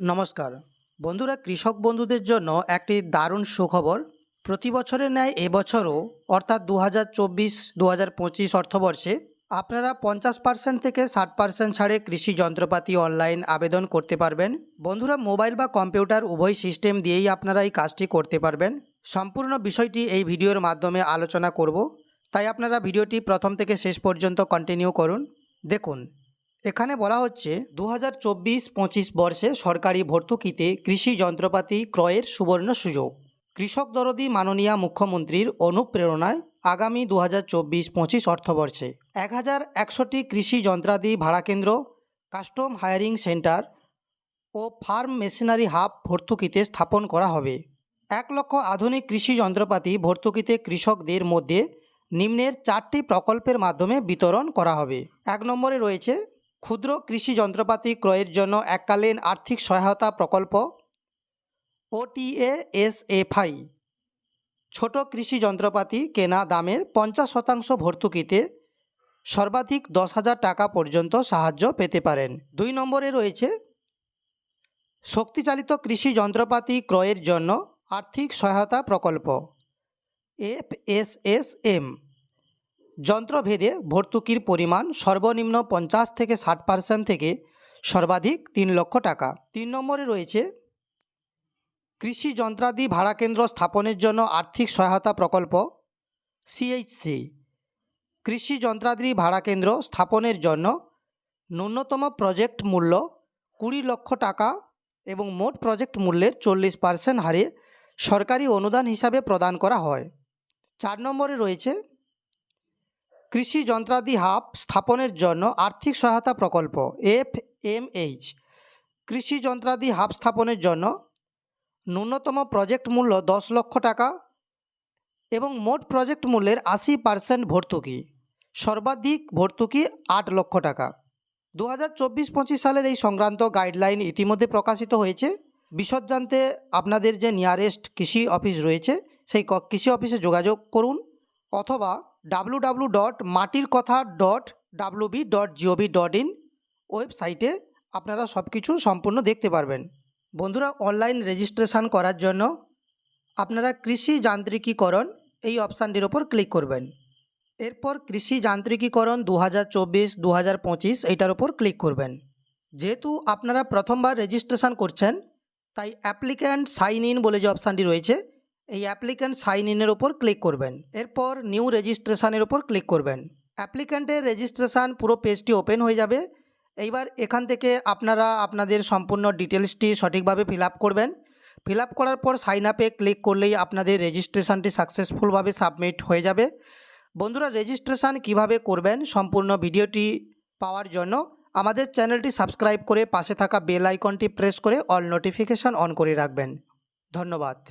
নমস্কার। বন্ধুরা, কৃষক বন্ধুদের জন্য একটি দারুণ সুখবর। প্রতি বছরের ন্যায় এবছরও অর্থাৎ দু হাজার চব্বিশ দু হাজার পঁচিশ অর্থবর্ষে আপনারা পঞ্চাশ পার্সেন্ট থেকে ষাট পার্সেন্ট ছাড়ে কৃষি যন্ত্রপাতি অনলাইন আবেদন করতে পারবেন। বন্ধুরা, মোবাইল বা কম্পিউটার উভয় সিস্টেম দিয়েই আপনারা এই কাজটি করতে পারবেন। সম্পূর্ণ বিষয়টি এই ভিডিওর মাধ্যমে আলোচনা করব। তাই আপনারা ভিডিওটি প্রথম থেকে শেষ পর্যন্ত কন্টিনিউ করুন। দেখুন এখানে বলা হচ্ছে দু হাজার চব্বিশ পঁচিশ বর্ষে সরকারি ভর্তুকিতে কৃষি যন্ত্রপাতি ক্রয়ের সুবর্ণ সুযোগ। কৃষক দরদি মাননীয় মুখ্যমন্ত্রীর অনুপ্রেরণায় আগামী দু হাজার চব্বিশ পঁচিশ অর্থবর্ষে এক হাজার একশোটি কৃষি যন্ত্রাদি ভাড়াকেন্দ্র কাস্টম হায়ারিং সেন্টার ও ফার্ম মেশিনারি হাব ভর্তুকিতে স্থাপন করা হবে। এক লক্ষ আধুনিক কৃষি যন্ত্রপাতি ভর্তুকিতে কৃষকদের মধ্যে নিম্নের চারটি প্রকল্পের মাধ্যমে বিতরণ করা হবে। এক নম্বরে রয়েছে ক্ষুদ্র কৃষি যন্ত্রপাতি ক্রয়ের জন্য এককালীন আর্থিক সহায়তা প্রকল্প ওটিএ এসএফআই ছোট কৃষি যন্ত্রপাতি কেনা দামের পঞ্চাশ শতাংশ ভর্তুকিতে সর্বাধিক দশ হাজার টাকা পর্যন্ত সাহায্য পেতে পারেন। দুই নম্বরে রয়েছে, শক্তিচালিত কৃষি যন্ত্রপাতি ক্রয়ের জন্য আর্থিক সহায়তা প্রকল্প এফ এস এস এম যন্ত্রভেদে ভর্তুকির পরিমাণ সর্বনিম্ন পঞ্চাশ থেকে ষাট পার্সেন্ট থেকে সর্বাধিক তিন লক্ষ টাকা। তিন নম্বরে রয়েছে, কৃষি যন্ত্রাদি ভাড়া কেন্দ্র স্থাপনের জন্য আর্থিক সহায়তা প্রকল্প সিএইচসি কৃষি যন্ত্রাদি ভাড়া কেন্দ্র স্থাপনের জন্য ন্যূনতম প্রজেক্ট মূল্য কুড়ি লক্ষ টাকা এবং মোট প্রজেক্ট মূল্যের চল্লিশ পার্সেন্ট হারে সরকারি অনুদান হিসাবে প্রদান করা হয়। চার নম্বরে রয়েছে কৃষি যন্ত্রাদি হাব স্থাপনের জন্য আর্থিক সহায়তা প্রকল্প এফ এম এইচ কৃষি যন্ত্রাদি হাব স্থাপনের জন্য ন্যূনতম প্রজেক্ট মূল্য দশ লক্ষ টাকা এবং মোট প্রজেক্ট মূল্যের আশি পার্সেন্ট ভর্তুকি, সর্বাধিক ভর্তুকি আট লক্ষ টাকা। দু হাজার চব্বিশ পঁচিশ সালের এই সংক্রান্ত গাইডলাইন ইতিমধ্যে প্রকাশিত হয়েছে। বিশদ জানতে আপনাদের যে নিয়ারেস্ট কৃষি অফিস রয়েছে, সেই কৃষি অফিসে যোগাযোগ করুন অথবা ডাব্লু ডাব্লু ডট মাটির কথা dot WB dot G O V dot in ওয়েবসাইটে আপনারা সব কিছু সম্পূর্ণ দেখতে পারবেন। বন্ধুরা অনলাইন রেজিস্ট্রেশন করার জন্য আপনারা কৃষি যান্ত্রিকীকরণ এই অপশানটির ওপর ক্লিক করবেন। এরপর কৃষি যান্ত্রিকীকরণ দু হাজার চব্বিশ দু হাজার পঁচিশ এইটার ওপর ক্লিক করবেন। যেহেতু আপনারা প্রথমবার রেজিস্ট্রেশন করছেন, তাই অ্যাপ্লিক্যান্ট সাইন ইন বলে যে অপশানটি রয়েছে এই অ্যাপ্লিক্যান্ট সাইন ইনের ওপর ক্লিক করবেন। এরপর নিউ রেজিস্ট্রেশনের ওপর ক্লিক করবেন। অ্যাপ্লিক্যান্টের রেজিস্ট্রেশন পুরো পেজটি ওপেন হয়ে যাবে। এইবার এখান থেকে আপনারা আপনাদের সম্পূর্ণ ডিটেলসটি সঠিকভাবে ফিল করবেন। ফিল করার পর সাইন আপে ক্লিক করলেই আপনাদের রেজিস্ট্রেশনটি সাকসেসফুলভাবে সাবমিট হয়ে যাবে। বন্ধুরা রেজিস্ট্রেশন কীভাবে করবেন সম্পূর্ণ ভিডিওটি পাওয়ার জন্য আমাদের চ্যানেলটি সাবস্ক্রাইব করে পাশে থাকা বেল আইকনটি প্রেস করে অল নোটিফিকেশান অন করে রাখবেন। ধন্যবাদ।